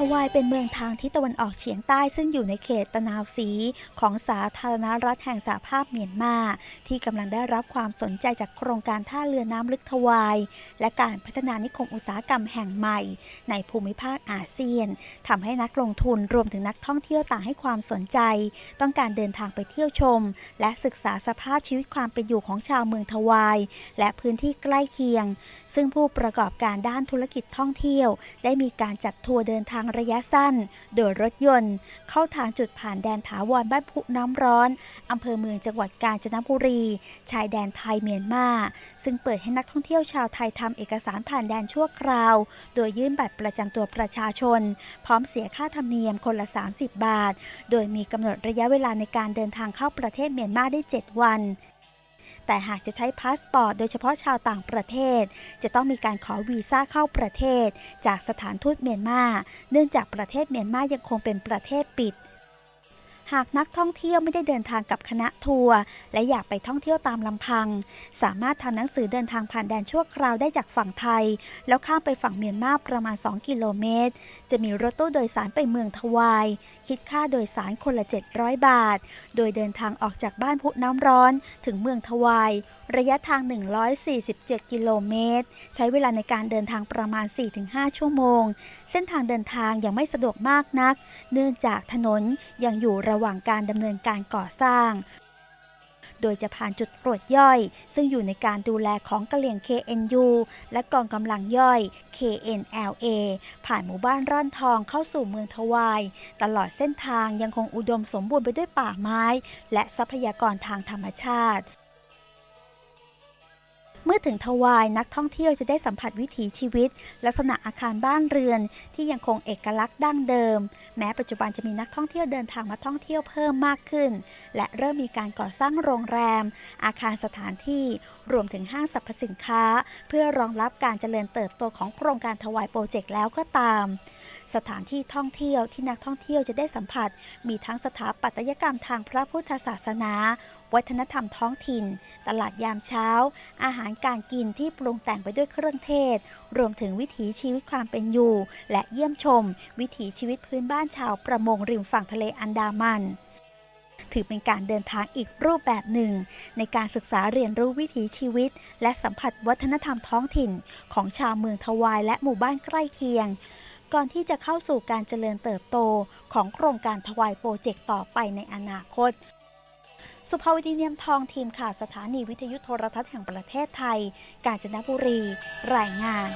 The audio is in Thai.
ทวายเป็นเมืองทางทิศตะวันออกเฉียงใต้ซึ่งอยู่ในเขตตะนาวสีของสาธารณรัฐแห่งสหภาพเมียนมา ที่กำลังได้รับความสนใจจากโครงการท่าเรือน้ำลึกทวาย และการพัฒนานิคมอุตสาหกรรมแห่งใหม่ ในภูมิภาคอาเซียนทำให้นักลงทุนรวมถึงนักท่องเที่ยวต่างให้ความสนใจ ต้องการเดินทางไปเที่ยวชม และศึกษาสภาพชีวิตความเป็นอยู่ของชาวเมืองทวาย และพื้นที่ใกล้เคียง ซึ่งผู้ประกอบการด้านธุรกิจท่องเที่ยว ได้มีการจัดทัวร์เดินทางระยะสั้น โดยรถยนต์ เข้าทางจุดผ่านแดนถาวรบ้านพุน้ำร้อนอำเภอเมืองจังหวัดกาญจนบุรี ชายแดนไทยเมียนมา ซึ่งเปิดให้นักท่องเที่ยวชาวไทยทำเอกสารผ่านแดนชั่วคราว โดยยื่นบัตรประจำตัวประชาชน พร้อมเสียค่าธรรมเนียมคนละ 30 บาท โดยมีกำหนดระยะเวลาในการเดินทางเข้าประเทศเมียนมาได้ 7 วัน แต่หากจะใช้พาสปอร์ตโดยเฉพาะชาวต่างประเทศ จะต้องมีการขอวีซ่าเข้าประเทศ จากสถานทูตเมียนมา เนื่องจากประเทศเมียนมายังคงเป็นประเทศปิด หากนักท่องเที่ยวไม่ได้เดินทางกับคณะทัวร์และอยากไปท่องเที่ยวตามลำพัง สามารถทำหนังสือเดินทางผ่านแดนชั่วคราวได้จากฝั่งไทย แล้วข้ามไปฝั่งเมียนมาประมาณ 2 กิโลเมตร จะมีรถตู้โดยสารไปเมืองทวาย คิดค่าโดยสารคนละ 700 บาท โดยเดินทางออกจากบ้านพุน้ำร้อนถึงเมืองทวาย ระยะทาง 147 กิโลเมตร ใช้เวลาในการเดินทางประมาณ 4-5 ชั่วโมง เส้นทางเดินทางยังไม่สะดวกมากนัก เนื่องจากถนนยังอยู่ระหว่างการดำเนินการก่อสร้าง โดยจะผ่านจุดตรวจย่อย ซึ่งอยู่ในการดูแลของกะเหลี่ยง KNU และกองกำลังย่อย KNLA ผ่านหมู่บ้านร่อนทองเข้าสู่เมืองทวาย ตลอดเส้นทางยังคงอุดมสมบูรณ์ไปด้วยป่าไม้ และทรัพยากรทางธรรมชาติ เมื่อถึงทวายนักท่องเที่ยวจะได้สัมผัสวิถีชีวิต ลักษณะอาคารบ้านเรือน ที่ยังคงเอกลักษณ์ดั้งเดิม แม้ปัจจุบันจะมีนักท่องเที่ยวเดินทางมาท่องเที่ยวเพิ่มมากขึ้น และเริ่มมีการก่อสร้างโรงแรม อาคารสถานที่รวมถึงห้างสรรพสินค้า เพื่อรองรับการเจริญเติบโตของโครงการทวายโปรเจกต์แล้วก็ตาม สถานที่ท่องเที่ยวที่นักท่องเที่ยวจะได้สัมผัส มีทั้งสถาปัตยกรรมทางพระพุทธศาสนาวัฒนธรรมท้องถิ่น ตลาดยามเช้า อาหารการกินที่ปรุงแต่งไปด้วยเครื่องเทศ รวมถึงวิถีชีวิตความเป็นอยู่ และเยี่ยมชม วิถีชีวิตพื้นบ้านชาวประมงริมฝั่งทะเลอันดามันถือเป็นการเดินทางอีกรูปแบบหนึ่ง ในการศึกษาเรียนรู้วิถีชีวิต และสัมผัสวัฒนธรรมท้องถิ่น ของชาวเมืองทวายและหมู่บ้านใกล้เคียง ก่อนที่จะเข้าสู่การเจริญเติบโตของโครงการทวายโปรเจกต์ต่อไปในอนาคต สุภาวดีเนียมทองทีมข่าวสถานีวิทยุโทรทัศน์แห่งประเทศไทย กาญจนบุรี รายงาน